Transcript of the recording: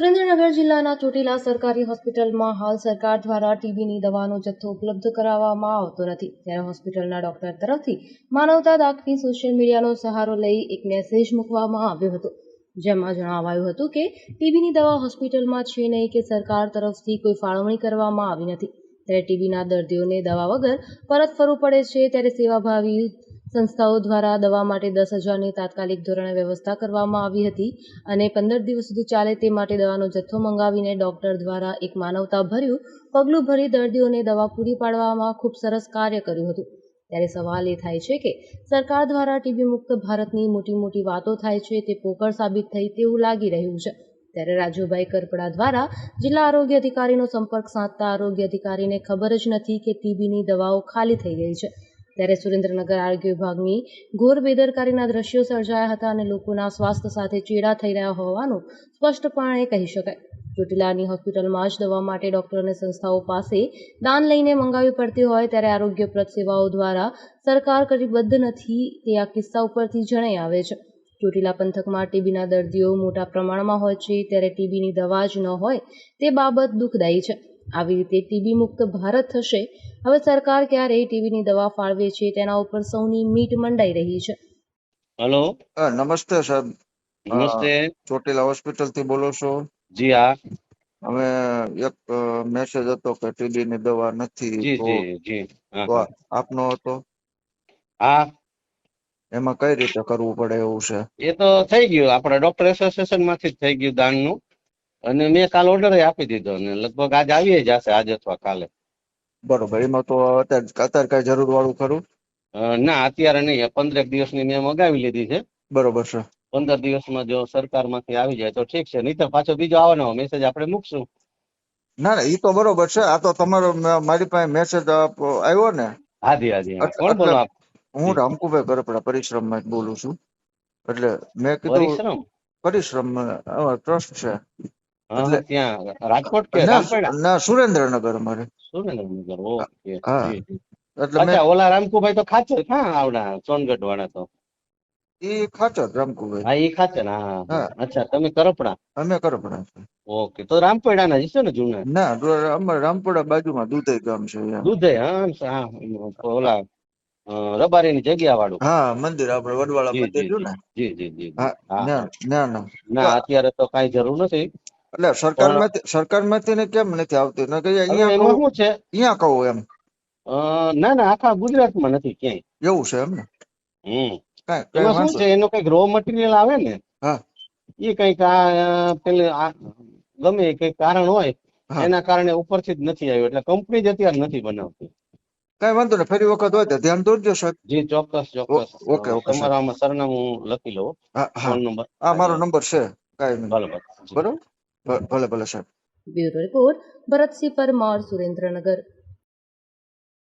સુરેન્દ્રનગર જિલ્લાના ચોટીલા સરકારી હોસ્પિટલમાં હાલ સરકાર દ્વારા ટીબીની દવાનો જથ્થો ઉપલબ્ધ કરાવવામાં આવતો નથી. ત્યારે હોસ્પિટલના ડોક્ટર તરફથી માનવતા દાખવી સોશિયલ મીડિયાનો સહારો લઈ એક મેસેજ મૂકવામાં આવ્યો હતો. જેમાં જણાવાયું હતું કે, ટીબીની દવા હોસ્પિટલમાં છે નહીં કે સરકાર તરફથી કોઈ ફાળવણી કરવામાં આવી નથી. ત્યારે ટીબીના દર્દીઓને દવા વગર પરત ફરવું પડે છે, ત્યારે સેવાભાવી સંસ્થાઓ દ્વારા દવા માટે દસ હજારની તાત્કાલિક ધોરણે વ્યવસ્થા કરવામાં આવી હતી અને પંદર દિવસ સુધી ચાલે તે માટે દવાનો જથ્થો મંગાવીને ડોક્ટર દ્વારા એક માનવતા ભર્યું પગલું ભરી દર્દીઓને દવા પૂરી પાડવામાં ખૂબ સરસ કાર્ય કર્યું હતું. ત્યારે સવાલ એ થાય છે કે સરકાર દ્વારા ટીબી મુક્ત ભારતની મોટી મોટી વાતો થાય છે તે પોકળ સાબિત થઈ તેવું લાગી રહ્યું છે. ત્યારે રાજુભાઈ કરપડા દ્વારા જિલ્લા આરોગ્ય અધિકારીનો સંપર્ક સાધતા આરોગ્ય અધિકારીને ખબર જ નથી કે ટીબીની દવાઓ ખાલી થઈ ગઈ છે. ત્યારે સુરેન્દ્રનગર આરોગ્ય વિભાગની ઘોર બેદરકારીના દ્રશ્યો સર્જાયા હતા અને લોકોના સ્વાસ્થ્ય સાથે ચેડા થઈ રહ્યા હોવાનું સ્પષ્ટપણે કહી શકાય. ચોટીલાની હોસ્પિટલમાં જ દવા માટે ડોક્ટર અને સંસ્થાઓ પાસે દાન લઈને મંગાવવી પડતી હોય ત્યારે આરોગ્યપ્રદ સેવાઓ દ્વારા સરકાર કટિબદ્ધ નથી તે આ કિસ્સા ઉપરથી જણાઈ આવે છે. ચોટીલા પંથકમાં ટીબીના દર્દીઓ મોટા પ્રમાણમાં હોય છે, ત્યારે ટીબીની દવા જ ન હોય તે બાબત દુઃખદાયી છે. આવી રીતે ટીબી મુક્ત ભારત થશે. હવે સરકાર ક્યારે ટીબીની દવા ફાળવે છે તેના ઉપર સૌની મીટ મંડાઈ રહી છે. હેલો. નમસ્તે સાહેબ. નમસ્તે. ચોટીલા હોસ્પિટલથી બોલો છો. જી હા. અમે એક મેસેજ હતો કે ટીબી ની દવા નથી જી જી જી. આપનો હતો? હા. એમાં કઈ રીતે કરવું પડે એવું છે? એ તો થઈ ગયું. આપણે ડોક્ટર એસોસિએશનમાંથી જ થઈ ગયું દાનનું. અને મેં કાલ ઓર્ડર આપી દીધો ને લગભગ આજ આવી જશે આજ અથવા કાલે. બરોબર એમાં તો અત્યારે અત્યારે કઈ જરૂર વાળું ખરું ના અત્યારે નહીં પંદરેક દિવસની મેં મગાવી લીધી છે. બરોબર છે. પંદર દિવસમાં જો સરકારમાંથી આવી જાય તો ઠીક છે નહીં પાછો બીજો આવવાનો મેસેજ આપણે મૂકશું. ના ના એ તો બરોબર છે આ તો તમારો મારી પાસે મેસેજ આવ્યો ને. હાજી હાજી કોણ બોલો આપ? હું રામકુભાઈ ગરપડા પરિશ્રમમાં બોલું છું. એટલે મેં કીધું પરિશ્રમ? પરિશ્રમ ટ્રસ્ટ છે. ત્યાં રાજકોટ કે ના, સુરેન્દ્રનગર અમારે. સુરેન્દ્રનગર ઓકે. એટલે મેં ઓલા રામકુભાઈ તો ખાચર આવડા સોનગઢ વાળા તો. ઈ ખાચર રામકુભાઈ. હા એ ખાચર હા. અચ્છા તમે કરપડા? અમે કરપડા ઓકે તો રામપેડા ના જશો ને જૂના? ના અમારે રામપેડા બાજુમાં દુધઈ ગામ છે અહીંયા. દૂધે હા હા ઓલા રબારી ની જગ્યા વાળું હા મંદિર આપણે વડવાળા જી મંદિર જી ને? જી ના ના. ના અત્યારે તો કઈ જરૂર નથી. એટલે સરકારમાંથી સરકારમાંથી ને કેમ નથી આવતી? ન કે અહીંયા એમાં શું છે? અહીંયા કહું એમ. ના ના આખા ગુજરાતમાં નથી ક્યાંય. એવું છે એમ ને હમ. કાંઈ કાંઈ એમાં શું છે? એનો કંઈક રો મટીરિયલ આવે ને હા. એ કંઈક આ પેલે ગમે કઈ કારણ હોય એના કારણે ઉપરથી જ નથી આવ્યું. એટલે કંપની જ અત્યારે નથી બનાવતી. કઈ વાંધો નહીં ફરી વખત હોય તો ધ્યાન દોરજો સાહેબ. જી ચોક્કસ ચોક્કસ. ઓકે, ઓકે, તમારા આમાં સરનામું લખી લો હા હા. Phone number. આ મારો નંબર છે. કઈ બરોબર? ભ- ભલે ભલે સાહેબ. Bureau report Bharatsinh Parmar Surendranagar.